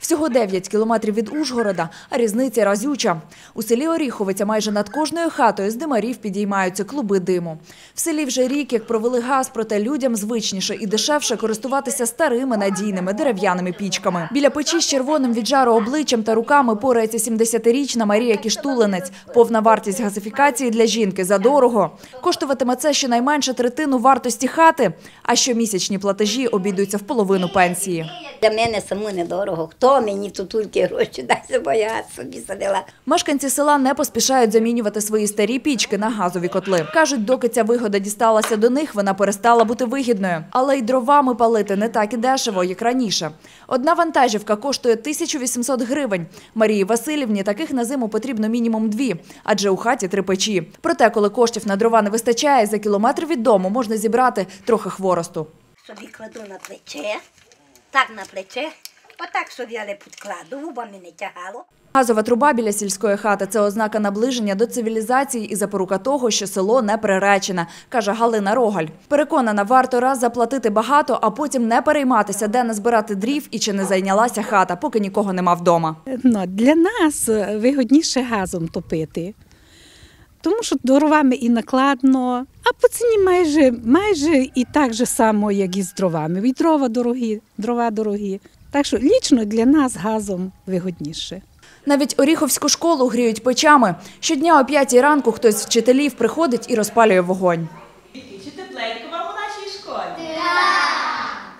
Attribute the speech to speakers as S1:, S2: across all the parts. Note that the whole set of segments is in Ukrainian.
S1: Всього 9 кілометрів від Ужгорода, а різниця разюча. У селі Оріховиця майже над кожною хатою з димарів підіймаються клуби диму. В селі вже рік, як провели газ, проте людям звичніше і дешевше користуватися старими надійними дерев'яними пічками. Біля печі з червоним від жару обличчям та руками порається 70-річна Марія Кіштулинець. Повна вартість газифікації для жінки задорого. Коштуватиме це щонайменше третину вартості хати, а щомісячні платежі обійдуться в половину пенсії.
S2: Для мене саму недорого. Хто мені тут тільки гроші дасть, бо я собі садила.
S1: Мешканці села не поспішають замінювати свої старі пічки на газові котли. Кажуть, доки ця вигода дісталася до них, вона перестала бути вигідною. Але й дровами палити не так і дешево, як раніше. Одна вантажівка коштує 1800 гривень. Марії Васильівні таких на зиму потрібно мінімум дві, адже у хаті три печі. Проте, коли коштів на дрова не вистачає, за кілометр від дому можна зібрати трохи хворосту.
S2: Собі кладу на плече, так на плече, отак собі але підкладу, бо мене тягало.
S1: Газова труба біля сільської хати це ознака наближення до цивілізації і запорука того, що село не приречене, каже Галина Рогаль. Переконана, варто раз заплатити багато, а потім не перейматися, де назбирати дрів і чи не зайнялася хата, поки нікого нема вдома.
S3: Ну, для нас вигодніше газом топити. Тому що дровами і накладно, а по ціні майже, майже і так же само, як і з дровами. І дрова дорогі, дрова дорогі. Так що лічно для нас газом вигодніше.
S1: Навіть Оріховську школу гріють печами. Щодня о п'ятій ранку хтось з вчителів приходить і розпалює вогонь.
S4: Чи тепленько вам у нашій школі?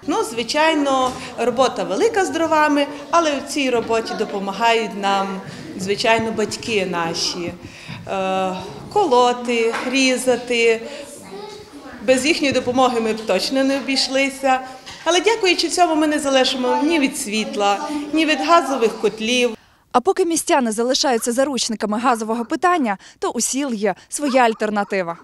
S4: Ну, звичайно, робота велика з дровами, але в цій роботі допомагають нам, звичайно, батьки наші. Е, колоти, різати. Без їхньої допомоги ми б точно не обійшлися. Але дякуючи цьому, ми не залежимо ні від світла, ні від газових котлів.
S1: А поки містяни залишаються заручниками газового питання, то у сіл є своя альтернатива.